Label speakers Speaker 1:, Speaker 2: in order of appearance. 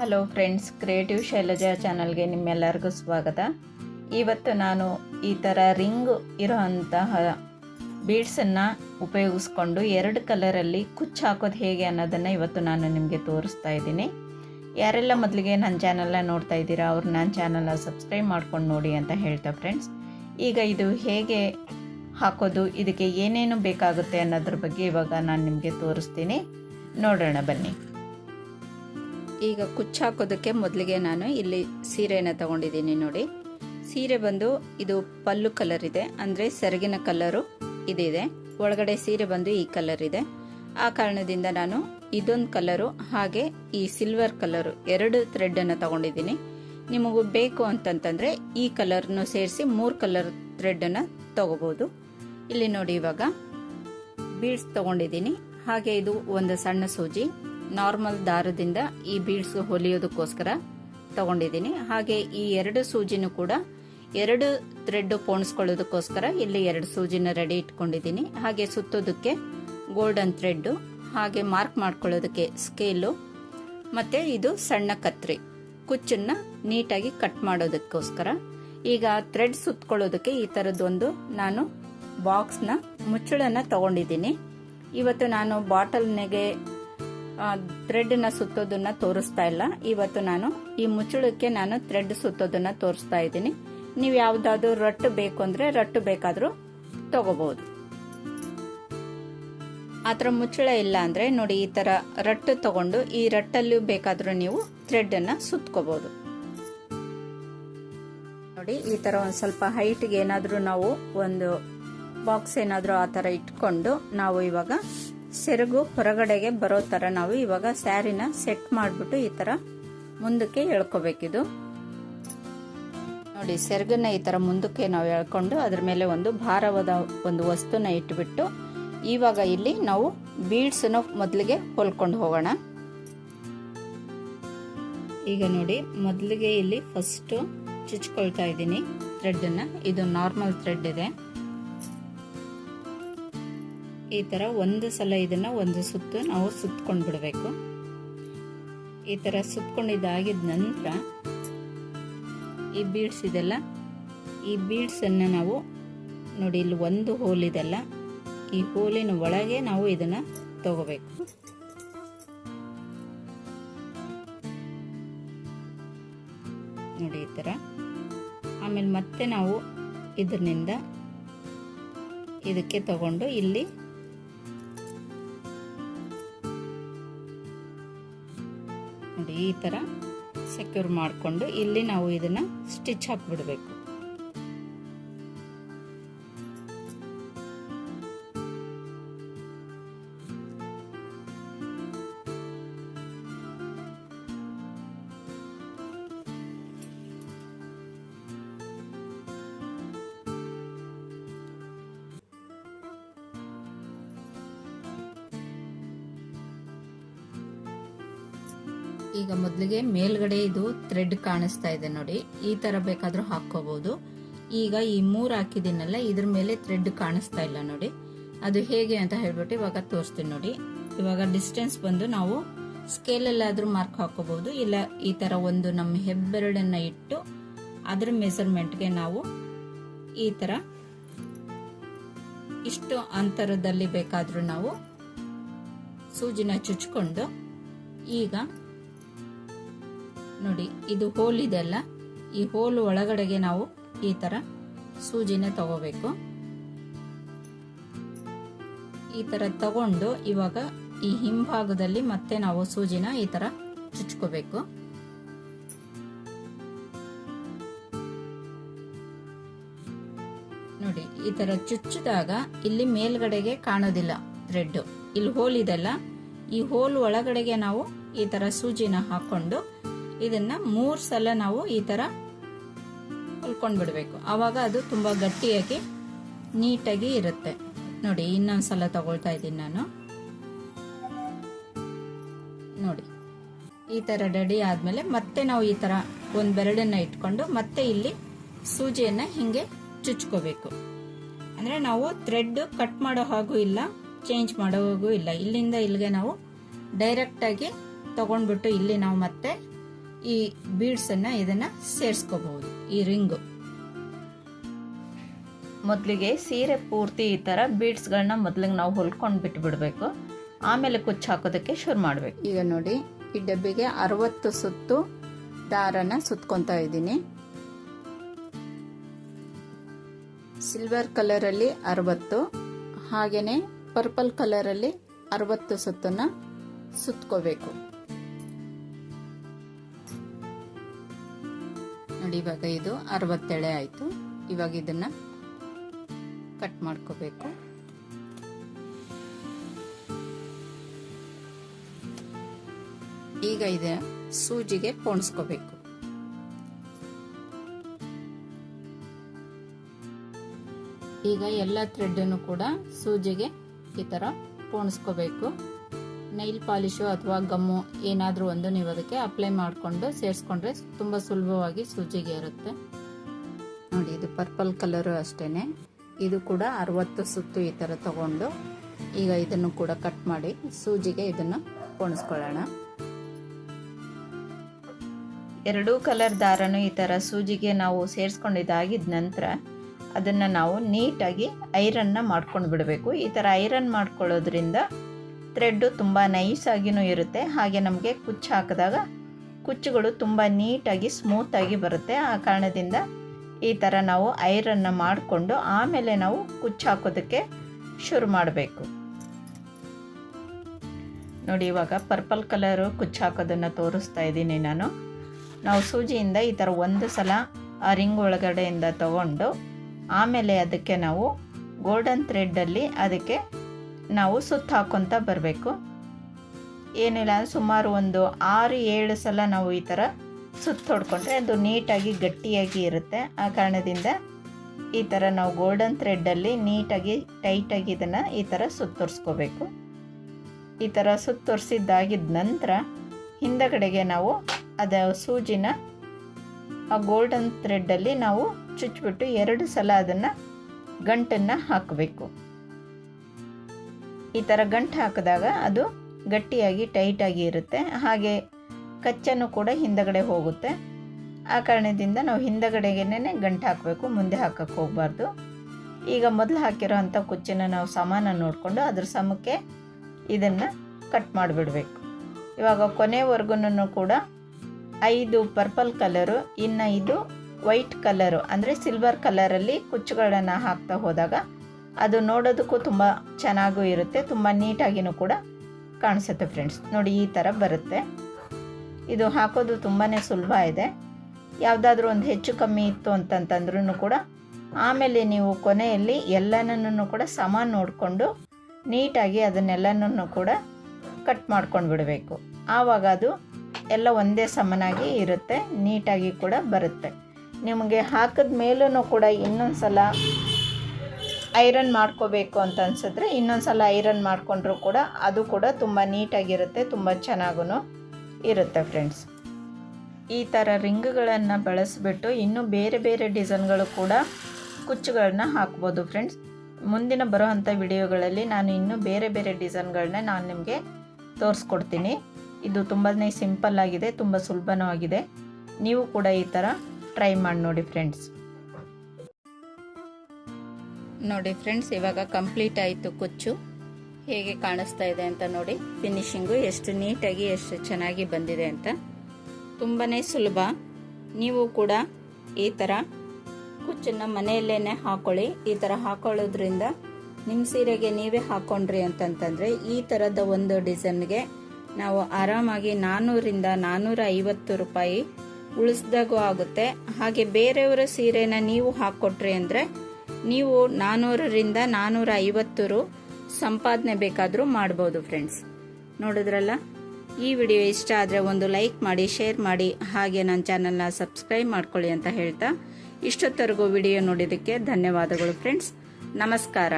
Speaker 1: Hello friends creative Shailaja ಚಾನಲ್ಗೆ ನಿಮ್ಮೆಲ್ಲರಿಗೂ ಸ್ವಾಗತ. ಇವತ್ತು ನಾನು ಈ ಥರ ರಿಂಗ್ ಇರೋಂತಹ ಬೀಡ್ಸನ್ನು ಉಪಯೋಗಿಸ್ಕೊಂಡು ಎರಡು ಕಲರಲ್ಲಿ ಕುಚ್ಚು ಹಾಕೋದು ಹೇಗೆ ಅನ್ನೋದನ್ನು ಇವತ್ತು ನಾನು ನಿಮಗೆ ತೋರಿಸ್ತಾ ಇದ್ದೀನಿ. ಯಾರೆಲ್ಲ ಮೊದಲಿಗೆ ನನ್ನ ಚಾನಲ್ನ ನೋಡ್ತಾ ಇದ್ದೀರಾ, ಅವ್ರು ನನ್ನ ಚಾನಲ್ನ ಸಬ್ಸ್ಕ್ರೈಬ್ ಮಾಡ್ಕೊಂಡು ನೋಡಿ ಅಂತ ಹೇಳ್ತಾ ಫ್ರೆಂಡ್ಸ್ ಈಗ ಇದು ಹೇಗೆ ಹಾಕೋದು, ಇದಕ್ಕೆ ಏನೇನು ಬೇಕಾಗುತ್ತೆ ಅನ್ನೋದ್ರ ಬಗ್ಗೆ ಇವಾಗ ನಾನು ನಿಮಗೆ ತೋರಿಸ್ತೀನಿ. ನೋಡೋಣ ಬನ್ನಿ. ಈಗ ಕುಚ್ಚು ಹಾಕೋದಕ್ಕೆ ಮೊದಲಿಗೆ ನಾನು ಇಲ್ಲಿ ಸೀರೆನ ತಗೊಂಡಿದ್ದೀನಿ ನೋಡಿ. ಸೀರೆ ಬಂದು ಇದು ಪಲ್ಲು ಕಲರ್ ಇದೆ, ಅಂದರೆ ಸೆರಗಿನ ಕಲರು ಇದಿದೆ. ಒಳಗಡೆ ಸೀರೆ ಬಂದು ಈ ಕಲರ್ ಇದೆ. ಆ ಕಾರಣದಿಂದ ನಾನು ಇದೊಂದು ಕಲರು ಹಾಗೆ ಈ ಸಿಲ್ವರ್ ಕಲರು ಎರಡು ಥ್ರೆಡ್ಡನ್ನು ತಗೊಂಡಿದ್ದೀನಿ. ನಿಮಗೂ ಬೇಕು ಅಂತಂತಂದರೆ ಈ ಕಲರ್ನು ಸೇರಿಸಿ ಮೂರು ಕಲರ್ ಥ್ರೆಡ್ಡನ್ನು ತಗೋಬೋದು. ಇಲ್ಲಿ ನೋಡಿ ಇವಾಗ. ಬೀಡ್ಸ್ ತಗೊಂಡಿದ್ದೀನಿ. ಹಾಗೆ ಇದು ಒಂದು ಸಣ್ಣ ಸೂಜಿ. ನಾರ್ಮಲ್ ದಾರದಿಂದ ಈ ಬೀಡ್ಸ್ ಹೊಲಿಯೋದಕ್ಕೋಸ್ಕರ ತಗೊಂಡಿದ್ದೀನಿ. ಹಾಗೆ ಈ ಎರಡು ಸೂಜಿನೂ ಕೂಡ ಎರಡು ಥ್ರೆಡ್ ಪೋಣಿಸ್ಕೊಳ್ಳೋದಕ್ಕೋಸ್ಕರ ಇಲ್ಲಿ ಎರಡು ಸೂಜಿನ ರೆಡಿ ಇಟ್ಕೊಂಡಿದ್ದೀನಿ. ಹಾಗೆ ಸುತ್ತೋದಕ್ಕೆ ಗೋಲ್ಡನ್ ಥ್ರೆಡ್ ಹಾಗೆ ಮಾರ್ಕ್ ಮಾಡ್ಕೊಳ್ಳೋದಕ್ಕೆ ಸ್ಕೇಲು ಮತ್ತೆ ಇದು ಸಣ್ಣ ಕತ್ರಿ. ಕುಚ್ಚನ್ನ ನೀಟಾಗಿ ಕಟ್ ಮಾಡೋದಕ್ಕೋಸ್ಕರ. ಈಗ ಥ್ರೆಡ್ ಸುತ್ತಕೊಳ್ಳೋದಕ್ಕೆ ಈ ಥರದ್ದೊಂದು ನಾನು ಬಾಕ್ಸ್ನ ಮುಚ್ಚಳನ್ನು ತಗೊಂಡಿದ್ದೀನಿ. ಇವತ್ತು ನಾನು ಬಾಟಲ್ನಿಗೆ ಥ್ರೆಡ್ನ ಸುತ್ತೋದನ್ನ ತೋರಿಸ್ತಾ ಇಲ್ಲ. ಇವತ್ತು ನಾನು ಈ ಮುಚ್ಚಳಕ್ಕೆ ನಾನು ಥ್ರೆಡ್ ಸುತ್ತೋದನ್ನ ತೋರಿಸ್ತಾ ಇದ್ದೀನಿ. ನೀವು ಯಾವುದಾದ್ರೂ ರಟ್ಟು ಬೇಕು ಅಂದರೆ ರಟ್ಟು ಬೇಕಾದರೂ ತಗೋಬಹುದು. ಥರ ಮುಚ್ಚಳ ಇಲ್ಲ ಅಂದ್ರೆ ನೋಡಿ ಈ ತರ ರಟ್ಟು ತಗೊಂಡು ಈ ರಟ್ಟಲ್ಲಿ ಬೇಕಾದರೂ ನೀವು ಥ್ರೆಡ್ ಅನ್ನ ಸುತ್ಕೋಬಹುದು. ನೋಡಿ, ಈ ತರ ಒಂದು ಸ್ವಲ್ಪ ಹೈಟ್ಗೆ ಏನಾದರೂ ನಾವು ಒಂದು ಬಾಕ್ಸ್ ಏನಾದರೂ ಆ ಥರ ಇಟ್ಕೊಂಡು ನಾವು ಇವಾಗ ಸೆರಗು ಹೊರಗಡೆಗೆ ಬರೋ ಥರ ನಾವು ಇವಾಗ ಸ್ಯಾರಿನ ಸೆಟ್ ಮಾಡಿಬಿಟ್ಟು ಈ ಥರ ಮುಂದಕ್ಕೆ ಎಳ್ಕೋಬೇಕಿದು. ನೋಡಿ, ಸೆರಗನ್ನ ಈ ಥರ ಮುಂದಕ್ಕೆ ನಾವು ಎಳ್ಕೊಂಡು ಅದ್ರ ಮೇಲೆ ಒಂದು ಭಾರವಾದ ಒಂದು ವಸ್ತುನ ಇಟ್ಬಿಟ್ಟು ಇವಾಗ ಇಲ್ಲಿ ನಾವು ಬೀಡ್ಸನ್ನು ಮೊದಲಿಗೆ ಹೊಲ್ಕೊಂಡು ಹೋಗೋಣ. ಈಗ ನೋಡಿ, ಮೊದಲಿಗೆ ಇಲ್ಲಿ ಫಸ್ಟು ಚುಚ್ಕೊಳ್ತಾ ಇದ್ದೀನಿ ಥ್ರೆಡ್ಡನ್ನು ಇದು ನಾರ್ಮಲ್ ಥ್ರೆಡ್ ಇದೆ. ಈ ತರ ಒಂದು ಸಲ ಇದನ್ನ ಒಂದು ಸುತ್ತು ನಾವು ಸುತ್ಕೊಂಡು ಬಿಡಬೇಕು ಈ ತರ ಸುತ್ಕೊಂಡಿದ್ದಾಗಿದ ನಂತರ ಈ ಬೀಡ್ಸ್ ಇದೆಲ್ಲ, ಈ ಬೀಡ್ಸ್ ಅನ್ನ ನಾವು ನೋಡಿ ಇಲ್ಲಿ ಒಂದು ಹೋಲ್ ಇದೆಲ್ಲ, ಈ ಹೋಲಿನ ಒಳಗೆ ನಾವು ಇದನ್ನ ತಗೋಬೇಕು. ನೋಡಿ ಈ ತರ. ಆಮೇಲೆ ಮತ್ತೆ ನಾವು ಇದರಿಂದ ಇದಕ್ಕೆ ತಗೊಂಡು ಇಲ್ಲಿ ನೋಡಿ ಈ ಥರ ಸೆಕ್ಯೂರ್ ಮಾಡಿಕೊಂಡು ಇಲ್ಲಿ ನಾವು ಇದನ್ನು ಸ್ಟಿಚ್ ಹಾಕ್ಬಿಡ್ಬೇಕು. ಈಗ ಮೊದಲಿಗೆ ಮೇಲ್ಗಡೆ ಇದು ಥ್ರೆಡ್ ಕಾಣಿಸ್ತಾ ಇದೆ ನೋಡಿ. ಈ ತರ ಬೇಕಾದ್ರೂ ಹಾಕೋಬಹುದು ಈಗ ಈ ಮೂರ್ ಹಾಕಿದಿನಲ್ಲ ಇದ್ರ ಮೇಲೆ ಥ್ರೆಡ್ ಕಾಣಿಸ್ತಾ ಇಲ್ಲ ನೋಡಿ. ಅದು ಹೇಗೆ ಅಂತ ಹೇಳ್ಬಿಟ್ಟು ಇವಾಗ ತೋರಿಸ್ತೀನಿ ನೋಡಿ. ಇವಾಗ ಡಿಸ್ಟೆನ್ಸ್ ಬಂದು ನಾವು ಸ್ಕೇಲ್ ಎಲ್ಲಾದ್ರೂ ಮಾರ್ಕ್ ಹಾಕೋಬಹುದು ಇಲ್ಲ, ಈ ತರ ಒಂದು ನಮ್ಮ ಹೆಬ್ಬೆರಡನ್ನ ಇಟ್ಟು ಅದ್ರ ಮೆಸರ್ಮೆಂಟ್ಗೆ ನಾವು ಈ ತರ ಇಷ್ಟು ಅಂತರದಲ್ಲಿ ಬೇಕಾದ್ರೂ ನಾವು ಸೂಜಿನ ಚುಚ್ಕೊಂಡು ಈಗ ನೋಡಿ, ಇದು ಹೋಲ್ ಇದೆಲ್ಲ ಈ ಹೋಲ್ ಒಳಗಡೆಗೆ ನಾವು ಈ ತರ ಸೂಜಿನ ತಗೋಬೇಕು. ಈ ತರ ತಗೊಂಡು ಇವಾಗ ಈ ಹಿಂಭಾಗದಲ್ಲಿ ಮತ್ತೆ ನಾವು ಸೂಜಿನ ಈ ತರ ಚುಚ್ಕೋಬೇಕು. ನೋಡಿ, ಈ ತರ ಚುಚ್ಚಿದಾಗ ಇಲ್ಲಿ ಮೇಲ್ಗಡೆಗೆ ಕಾಣೋದಿಲ್ಲ ಥ್ರೆಡ್ ಇಲ್ಲಿ ಹೋಲ್ ಇದೆಲ್ಲ ಈ ಹೋಲ್ ಒಳಗಡೆಗೆ ನಾವು ಈ ತರ ಸೂಜಿನ ಹಾಕೊಂಡು ಇದನ್ನ ಮೂರ್ ಸಲ ನಾವು ಈ ತರ ಹೊಲ್ಕೊಂಡ್ ಬಿಡ್ಬೇಕು. ಅವಾಗ ಅದು ತುಂಬಾ ಗಟ್ಟಿಯಾಗಿ ನೀಟಾಗಿ ಇರುತ್ತೆ. ನೋಡಿ, ಇನ್ನೊಂದ್ಸಲ ತಗೊಳ್ತಾ ಇದ್ದೀನಿ ನಾನು. ನೋಡಿ, ಈ ತರ ರೆಡಿ ಆದ್ಮೇಲೆ ಮತ್ತೆ ನಾವು ಈ ತರ ಒಂದ್ ಬೆರಡನ್ನ ಇಟ್ಕೊಂಡು ಮತ್ತೆ ಇಲ್ಲಿ ಸೂಜಿಯನ್ನ ಹಿಂಗೆ ಚುಚ್ಕೋಬೇಕು. ಅಂದರೆ ನಾವು ಥ್ರೆಡ್ ಕಟ್ ಮಾಡೋ ಹಾಗೂ ಇಲ್ಲ ಚೇಂಜ್ ಮಾಡೋ ಹಾಗೂ ಇಲ್ಲ. ಇಲ್ಲಿಂದ ಇಲ್ಲಿಗೆ ನಾವು ಡೈರೆಕ್ಟಾಗಿ ತಗೊಂಡ್ಬಿಟ್ಟು ಇಲ್ಲಿ ನಾವು ಮತ್ತೆ ಈ ಬೀಡ್ಸನ್ನು ಇದನ್ನು ಸೇರಿಸ್ಕೋಬಹುದು. ಈ ರಿಂಗು. ಮೊದಲಿಗೆ ಸೀರೆ ಪೂರ್ತಿ ಈ ಥರ ಬೀಡ್ಸ್ಗಳನ್ನ ಮೊದಲಿಗೆ ನಾವು ಹೊಲ್ಕೊಂಡು ಬಿಟ್ಟು ಬಿಡಬೇಕು ಆಮೇಲೆ ಕುಚ್ಚು ಹಾಕೋದಕ್ಕೆ ಶುರು ಮಾಡಬೇಕು. ಈಗ ನೋಡಿ, ಈ ಡಬ್ಬಿಗೆ ಅರವತ್ತು ಸುತ್ತು ದಾರನ ಸುತ್ಕೊತಾ ಇದ್ದೀನಿ. ಸಿಲ್ವರ್ ಕಲರಲ್ಲಿ ಅರವತ್ತು ಹಾಗೆಯೇ ಪರ್ಪಲ್ ಅಲ್ಲಿ ಅರವತ್ತು ಸುತ್ತನ್ನು ಸುತ್ಕೋಬೇಕು. ನೋಡಿ ಇವಾಗ ಇದು ಅರವತ್ತೆಳೆ ಆಯಿತು. ಇವಾಗ ಇದನ್ನು ಕಟ್ ಮಾಡ್ಕೋಬೇಕು. ಈಗ ಇದೆ ಸೂಜಿಗೆ ಪೋಣಿಸ್ಕೋಬೇಕು. ಈಗ ಎಲ್ಲ ಥ್ರೆಡ್ಡನ್ನು ಕೂಡ ಸೂಜಿಗೆ ಈ ಥರ ಪೋಣಿಸ್ಕೋಬೇಕು. ನೈಲ್ ಪಾಲಿಶು ಅಥವಾ ಗಮ್ಮು ಏನಾದರೂ ಒಂದು ನೀವು ಅದಕ್ಕೆ ಅಪ್ಲೈ ಮಾಡಿಕೊಂಡು ಸೇರಿಸ್ಕೊಂಡ್ರೆ ತುಂಬ ಸುಲಭವಾಗಿ ಸೂಜಿಗೆ ಇರುತ್ತೆ ನೋಡಿ, ಇದು ಪರ್ಪಲ್ ಕಲರು ಅಷ್ಟೇ ಇದು ಕೂಡ ಅರವತ್ತು ಸುತ್ತು ಈ ಥರ ತಗೊಂಡು ಈಗ ಇದನ್ನು ಕೂಡ ಕಟ್ ಮಾಡಿ ಸೂಜಿಗೆ ಇದನ್ನು ಪೋಣಿಸ್ಕೊಳ್ಳೋಣ ಎರಡೂ ಕಲರ್ ದಾರನು ಈ ಥರ ಸೂಜಿಗೆ ನಾವು ಸೇರಿಸ್ಕೊಂಡಿದ್ದಾಗಿದ್ದ ನಂತರ ಅದನ್ನು ನಾವು ನೀಟಾಗಿ ಐರನ್ನ ಮಾಡ್ಕೊಂಡು ಬಿಡಬೇಕು ಈ ಥರ ಐರನ್ ಮಾಡ್ಕೊಳ್ಳೋದ್ರಿಂದ ಥ್ರೆಡ್ಡು ತುಂಬ ನೈಸಾಗಿಯೂ ಇರುತ್ತೆ. ಹಾಗೆ ನಮಗೆ ಕುಚ್ಚು ಹಾಕಿದಾಗ ಕುಚ್ಚುಗಳು ತುಂಬ ನೀಟಾಗಿ ಸ್ಮೂತಾಗಿ ಬರುತ್ತೆ. ಆ ಕಾರಣದಿಂದ ಈ ಥರ ನಾವು ಐರನ್ನ ಮಾಡಿಕೊಂಡು ಆಮೇಲೆ ನಾವು ಕುಚ್ಚು ಹಾಕೋದಕ್ಕೆ ಶುರು ಮಾಡಬೇಕು. ನೋಡಿ, ಇವಾಗ ಪರ್ಪಲ್ ಕಲರು ಕುಚ್ಚು ಹಾಕೋದನ್ನು ತೋರಿಸ್ತಾ ಇದ್ದೀನಿ ನಾನು. ನಾವು ಸೂಜಿಯಿಂದ ಈ ಥರ ಒಂದು ಸಲ ಆ ರಿಂಗ್ ಒಳಗಡೆಯಿಂದ ತಗೊಂಡು ಆಮೇಲೆ ಅದಕ್ಕೆ ನಾವು ಗೋಲ್ಡನ್ ಥ್ರೆಡ್ಡಲ್ಲಿ ಅದಕ್ಕೆ ನಾವು ಸುತ್ತ ಹಾಕ್ಕೊತ ಬರಬೇಕು. ಏನಿಲ್ಲ ಸುಮಾರು ಒಂದು ಆರು, ಏಳು ಸಲ ನಾವು ಈ ಥರ ಸುತ್ತ ಹೊಡ್ಕೊಂಡ್ರೆ ಅದು ನೀಟಾಗಿ ಗಟ್ಟಿಯಾಗಿ ಇರುತ್ತೆ. ಆ ಕಾರಣದಿಂದ ಈ ಥರ ನಾವು ಗೋಲ್ಡನ್ ಥ್ರೆಡ್ಡಲ್ಲಿ ನೀಟಾಗಿ ಟೈಟಾಗಿ ಇದನ್ನು ಈ ಥರ ಸುತ್ತೋರಿಸ್ಕೋಬೇಕು ಈ ಥರ ಸುತ್ತೋರಿಸಿದ್ದಾಗಿದ್ದ ನಂತರ ಹಿಂದಗಡೆಗೆ ನಾವು ಅದ ಸೂಜಿನ ಆ ಗೋಲ್ಡನ್ ಥ್ರೆಡ್ಡಲ್ಲಿ ನಾವು ಚುಚ್ಚಿಬಿಟ್ಟು ಎರಡು ಸಲ ಅದನ್ನು ಗಂಟನ್ನು ಹಾಕಬೇಕು. ಈ ಥರ ಗಂಟು ಹಾಕಿದಾಗ ಅದು ಗಟ್ಟಿಯಾಗಿ, ಟೈಟಾಗಿ ಇರುತ್ತೆ. ಹಾಗೆ ಕಚ್ಚನ್ನು ಕೂಡ ಹಿಂದಗಡೆ ಹೋಗುತ್ತೆ. ಆ ಕಾರಣದಿಂದ ನಾವು ಹಿಂದಗಡೆಗೇನೆ ಗಂಟು ಹಾಕಬೇಕು, ಮುಂದೆ ಹಾಕಕ್ಕೆ ಹೋಗಬಾರ್ದು. ಈಗ ಮೊದಲು ಹಾಕಿರೋ ಅಂಥ ಕುಚ್ಚನ್ನು ನಾವು ಸಮಾನ ನೋಡಿಕೊಂಡು ಅದ್ರ ಸಮಕ್ಕೆ ಇದನ್ನು ಕಟ್ ಮಾಡಿಬಿಡಬೇಕು. ಇವಾಗ ಕೊನೆವರೆಗೂ ಕೂಡ ಐದು ಪರ್ಪಲ್ ಕಲರು ಇನ್ನೈದು ವೈಟ್ ಕಲರು, ಅಂದರೆ ಸಿಲ್ವರ್ ಕಲರಲ್ಲಿ ಕುಚ್ಚುಗಳನ್ನು ಹಾಕ್ತಾ ಹೋದಾಗ ಅದು ನೋಡೋದಕ್ಕೂ ತುಂಬ ಚೆನ್ನಾಗೂ ಇರುತ್ತೆ, ತುಂಬ ನೀಟಾಗಿಯೂ ಕೂಡ ಕಾಣಿಸುತ್ತೆ ಫ್ರೆಂಡ್ಸ್ ನೋಡಿ ಈ ಥರ ಬರುತ್ತೆ. ಇದು ಹಾಕೋದು ತುಂಬಾ ಸುಲಭ ಇದೆ. ಯಾವುದಾದ್ರೂ ಒಂದು ಹೆಚ್ಚು ಕಮ್ಮಿ ಇತ್ತು ಅಂತಂತಂದ್ರೂ ಕೂಡ ಆಮೇಲೆ ನೀವು ಕೊನೆಯಲ್ಲಿ ಎಲ್ಲನೂ ಕೂಡ ಸಮ ನೋಡಿಕೊಂಡು ನೀಟಾಗಿ ಅದನ್ನೆಲ್ಲನೂ ಕೂಡ ಕಟ್ ಮಾಡ್ಕೊಂಡು ಬಿಡಬೇಕು. ಆವಾಗ ಅದು ಎಲ್ಲ ಒಂದೇ ಸಮನಾಗಿ ಇರುತ್ತೆ, ನೀಟಾಗಿ ಕೂಡ ಬರುತ್ತೆ. ನಿಮಗೆ ಹಾಕಿದ ಮೇಲೂ ಕೂಡ ಇನ್ನೊಂದು ಸಲ ಐರನ್ ಮಾಡ್ಕೋಬೇಕು ಅಂತ ಅನ್ಸಿದ್ರೆ ಇನ್ನೊಂದು ಸಲ ಐರನ್ ಮಾಡಿಕೊಂಡ್ರೂ ಕೂಡ ಅದು ಕೂಡ ತುಂಬ ನೀಟಾಗಿರುತ್ತೆ, ತುಂಬ ಚೆನ್ನಾಗೂ ಇರುತ್ತೆ ಫ್ರೆಂಡ್ಸ್ ಈ ಥರ ರಿಂಗ್ಗಳನ್ನು ಬಳಸಿಬಿಟ್ಟು ಇನ್ನೂ ಬೇರೆ ಬೇರೆ ಡಿಸೈನ್ಗಳು ಕೂಡ ಕುಚ್ಚುಗಳನ್ನ ಹಾಕ್ಬೋದು ಫ್ರೆಂಡ್ಸ್ ಮುಂದಿನ ಬರೋವಂಥ ವಿಡಿಯೋಗಳಲ್ಲಿ ನಾನು ಇನ್ನೂ ಬೇರೆ ಬೇರೆ ಡಿಸೈನ್ಗಳನ್ನ ನಾನು ನಿಮಗೆ ತೋರಿಸ್ಕೊಡ್ತೀನಿ. ಇದು ತುಂಬಾ ಸಿಂಪಲ್ ಆಗಿದೆ, ತುಂಬ ಸುಲಭನೂ ಆಗಿದೆ. ನೀವು ಕೂಡ ಈ ಥರ ಟ್ರೈ ಮಾಡಿ ನೋಡಿ ಫ್ರೆಂಡ್ಸ್ ನೋಡಿ ಫ್ರೆಂಡ್ಸ್, ಇವಾಗ ಕಂಪ್ಲೀಟ್ ಆಯಿತು ಕುಚ್ಚು. ಹೇಗೆ ಕಾಣಿಸ್ತಾ ಇದೆ ಅಂತ ನೋಡಿ. ಫಿನಿಶಿಂಗು ಎಷ್ಟು ನೀಟಾಗಿ, ಎಷ್ಟು ಚೆನ್ನಾಗಿ ಬಂದಿದೆ ಅಂತ. ತುಂಬಾ ಸುಲಭ. ನೀವು ಕೂಡ ಈ ಥರ ಕುಚ್ಚನ್ನು ಮನೆಯಲ್ಲೇ ಹಾಕೊಳ್ಳಿ. ಈ ಥರ ಹಾಕೊಳ್ಳೋದ್ರಿಂದ ನಿಮ್ಮ ಸೀರೆಗೆ ನೀವೇ ಹಾಕೊಂಡ್ರಿ ಅಂತಂತಂದರೆ, ಈ ಥರದ ಒಂದು ಡಿಸೈನ್ಗೆ ನಾವು ಆರಾಮಾಗಿ ನಾನ್ನೂರಿಂದ ನಾನ್ನೂರ ಐವತ್ತು ರೂಪಾಯಿ ಉಳಿಸ್ದಾಗೂ ಆಗುತ್ತೆ. ಹಾಗೆ ಬೇರೆಯವರ ಸೀರೆನ ನೀವು ಹಾಕ್ಕೊಟ್ರಿ ಅಂದರೆ ನೀವು ನಾನ್ನೂರರಿಂದ ನಾನ್ನೂರ ಐವತ್ತು ರು ಸಂಪಾದನೆ ಬೇಕಾದರೂ ಮಾಡ್ಬೋದು ಫ್ರೆಂಡ್ಸ್ ನೋಡಿದ್ರಲ್ಲ? ಈ ವಿಡಿಯೋ ಇಷ್ಟ ಆದರೆ ಒಂದು ಲೈಕ್ ಮಾಡಿ, ಶೇರ್ ಮಾಡಿ, ಹಾಗೆ ನನ್ನ ಚಾನಲ್ನ ಸಬ್ಸ್ಕ್ರೈಬ್ ಮಾಡ್ಕೊಳ್ಳಿ ಅಂತ ಹೇಳ್ತಾ ಇಷ್ಟೊತ್ತರೆಗೂ ವಿಡಿಯೋ ನೋಡಿದ್ದಕ್ಕೆ ಧನ್ಯವಾದಗಳು ಫ್ರೆಂಡ್ಸ್ ನಮಸ್ಕಾರ.